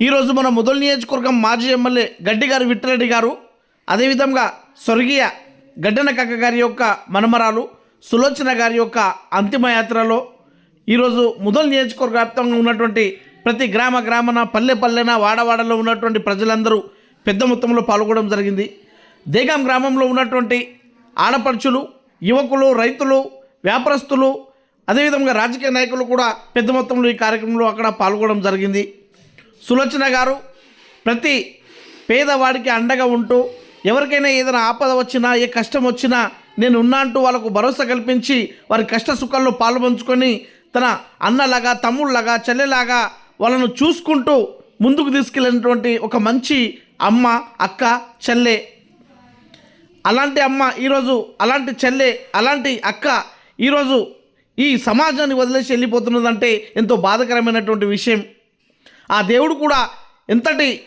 ఈరోజు మన ముదల్ నియోజకవర్గం మాజీ ఎమ్మెల్యే గడ్డి గారు విట్టిరెడ్డి గారు అదేవిధంగా స్వర్గీయ గడ్డన కక్క గారి యొక్క మనమరాలు సులోచన గారి యొక్క అంతిమయాత్రలో ఈరోజు ముదల్ నియోజకవర్గ వ్యాప్తంగా ఉన్నటువంటి ప్రతి గ్రామ గ్రామన పల్లె పల్లెన వాడవాడలో ఉన్నటువంటి ప్రజలందరూ పెద్ద మొత్తంలో పాల్గొనడం జరిగింది. దేగాం గ్రామంలో ఉన్నటువంటి ఆడపడుచులు యువకులు రైతులు వ్యాపారస్తులు అదేవిధంగా రాజకీయ నాయకులు కూడా పెద్ద మొత్తంలో ఈ కార్యక్రమంలో అక్కడ పాల్గొనడం జరిగింది. సులోచన గారు ప్రతి పేదవాడికి అండగా ఉంటూ ఎవరికైనా ఏదైనా ఆపద వచ్చినా ఏ కష్టం వచ్చినా నేను ఉన్నా అంటూ వాళ్ళకు భరోసా కల్పించి వారి కష్ట సుఖాల్లో పాల్పంచుకొని తన అన్నలాగా తమ్ముళ్ళలాగా చెల్లెలాగా వాళ్ళను చూసుకుంటూ ముందుకు తీసుకెళ్ళినటువంటి ఒక మంచి అమ్మ అక్క చెల్లె. అలాంటి అమ్మ ఈరోజు అలాంటి చెల్లె అలాంటి అక్క ఈరోజు ఈ సమాజాన్ని వదిలేసి వెళ్ళిపోతున్నదంటే ఎంతో బాధకరమైనటువంటి విషయం. ఆ దేవుడు కూడా ఎంతటి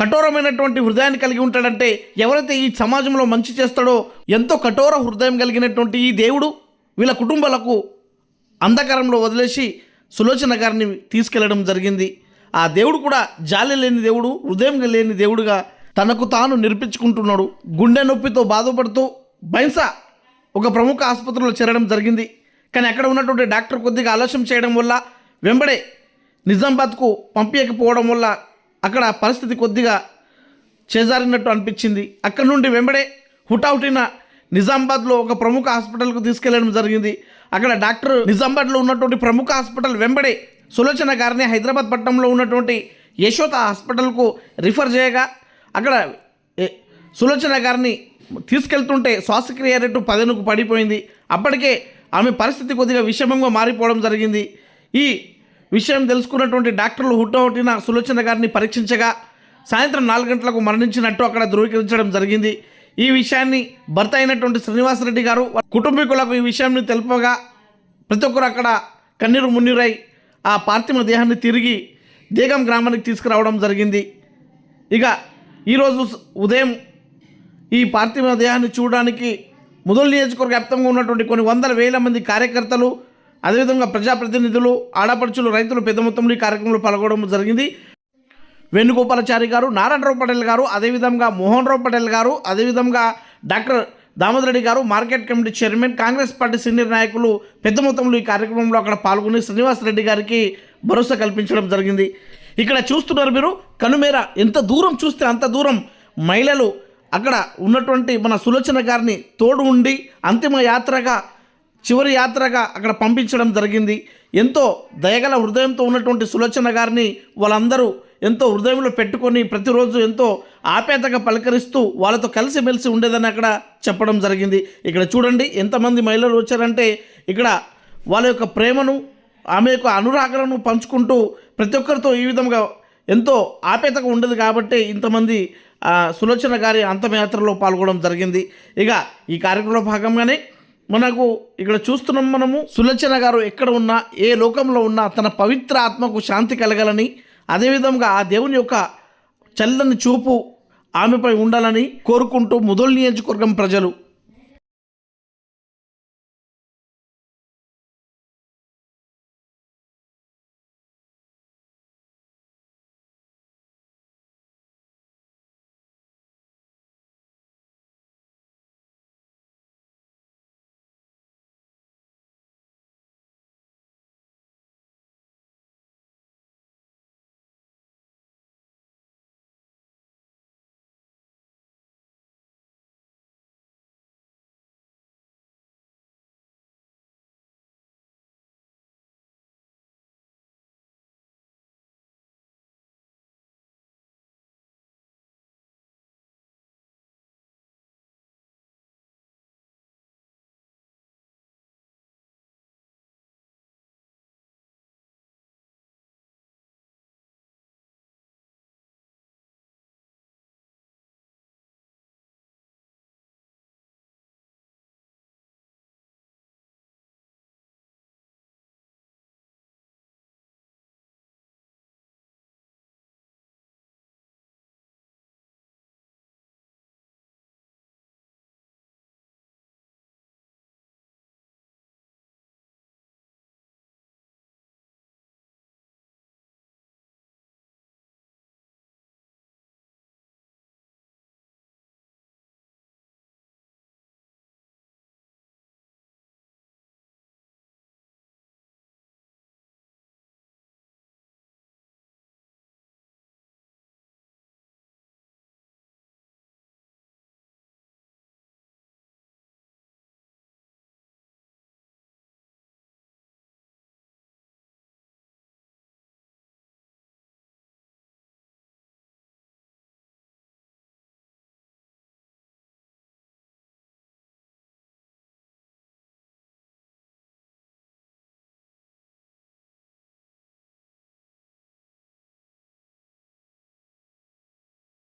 కఠోరమైనటువంటి హృదయాన్ని కలిగి ఉంటాడంటే ఎవరైతే ఈ సమాజంలో మంచి చేస్తాడో ఎంతో కఠోర హృదయం కలిగినటువంటి ఈ దేవుడు వీళ్ళ కుటుంబాలకు అంధకారంలో వదిలేసి సులోచన గారిని తీసుకెళ్ళడం జరిగింది. ఆ దేవుడు కూడా జాలి లేని దేవుడు హృదయం లేని దేవుడుగా తనకు తాను నిర్పించుకుంటున్నాడు. గుండె నొప్పితో బాధపడుతూ బైన్స ఒక ప్రముఖ ఆసుపత్రిలో చేరడం జరిగింది. కానీ అక్కడ ఉన్నటువంటి డాక్టర్ కొద్దిగా ఆలస్యం చేయడం వల్ల వెంబడే నిజామాబాద్కు పంపించకపోవడం వల్ల అక్కడ పరిస్థితి కొద్దిగా చేజారినట్టు అనిపించింది. అక్కడ నుండి వెంబడే హుటాహుటిన నిజామాబాద్లో ఒక ప్రముఖ హాస్పిటల్కు తీసుకెళ్ళడం జరిగింది. అక్కడ డాక్టర్ నిజామాబాద్లో ఉన్నటువంటి ప్రముఖ హాస్పిటల్ వెంబడే సులోచన గారిని హైదరాబాద్ పట్టణంలో ఉన్నటువంటి యశోత హాస్పిటల్కు రిఫర్ చేయగా అక్కడ సులోచన గారిని తీసుకెళ్తుంటే శ్వాసక్రియ రేటు పదనుకు పడిపోయింది. అప్పటికే ఆమె పరిస్థితి కొద్దిగా విషమంగా మారిపోవడం జరిగింది. ఈ విషయం తెలుసుకున్నటువంటి డాక్టర్లు హుట్టహుట్టిన సులోచన గారిని పరీక్షించగా సాయంత్రం నాలుగు గంటలకు మరణించినట్టు అక్కడ ధృవీకరించడం జరిగింది. ఈ విషయాన్ని భర్త అయినటువంటి శ్రీనివాసరెడ్డి గారు కుటుంబీకులకు ఈ విషయాన్ని తెలుపగా ప్రతి ఒక్కరు అక్కడ కన్నీరు మున్నీరై ఆ పార్థివ దేహాన్ని తిరిగి దేగం గ్రామానికి తీసుకురావడం జరిగింది. ఇక ఈరోజు ఉదయం ఈ పార్థివ దేహాన్ని చూడడానికి ముదల్ నియోజకవర్గ వ్యాప్తంగా ఉన్నటువంటి కొన్ని వందల వేల మంది కార్యకర్తలు అదేవిధంగా ప్రజాప్రతినిధులు ఆడపడుచులు రైతులు పెద్ద మొత్తంలో ఈ కార్యక్రమంలో పాల్గొనడం జరిగింది. వేణుగోపాలాచారి గారు నారాయణరావు పటేల్ గారు అదేవిధంగా మోహన్ రావు పటేల్ గారు అదేవిధంగా డాక్టర్ దామోదర్ రెడ్డి గారు market committee chairman Congress party senior నాయకులు పెద్ద మొత్తంలో ఈ కార్యక్రమంలో అక్కడ పాల్గొని శ్రీనివాస్ రెడ్డి గారికి భరోసా కల్పించడం జరిగింది. ఇక్కడ చూస్తున్నారు మీరు కనుమేర ఎంత దూరం చూస్తే అంత దూరం మహిళలు అక్కడ ఉన్నటువంటి మన సులోచన గారిని తోడు ఉండి అంతిమ యాత్రగా చివరి యాత్రగా అక్కడ పంపించడం జరిగింది. ఎంతో దయగల హృదయంతో ఉన్నటువంటి సులోచన గారిని వాళ్ళందరూ ఎంతో హృదయంలో పెట్టుకొని ప్రతిరోజు ఎంతో ఆపేతగా పలకరిస్తూ వాళ్ళతో కలిసిమెలిసి ఉండేదని అక్కడ చెప్పడం జరిగింది. ఇక్కడ చూడండి ఎంతమంది మహిళలు వచ్చారంటే ఇక్కడ వాళ్ళ యొక్క ప్రేమను ఆమె యొక్క అనురాగాలను పంచుకుంటూ ప్రతి ఒక్కరితో ఈ విధంగా ఎంతో ఆపేతగా ఉండదు కాబట్టి ఇంతమంది సులోచన గారి అంతమయాత్రలో పాల్గొనడం జరిగింది. ఇక ఈ కార్యక్రమంలో భాగంగానే మనకు ఇక్కడ చూస్తున్నాం మనము సులోచన గారు ఎక్కడ ఉన్నా ఏ లోకంలో ఉన్నా తన పవిత్ర ఆత్మకు శాంతి కలగాలని అదేవిధంగా ఆ దేవుని యొక్క చల్లని చూపు ఆమెపై ఉండాలని కోరుకుంటూ ముదల్ నియోజకవర్గం ప్రజలు.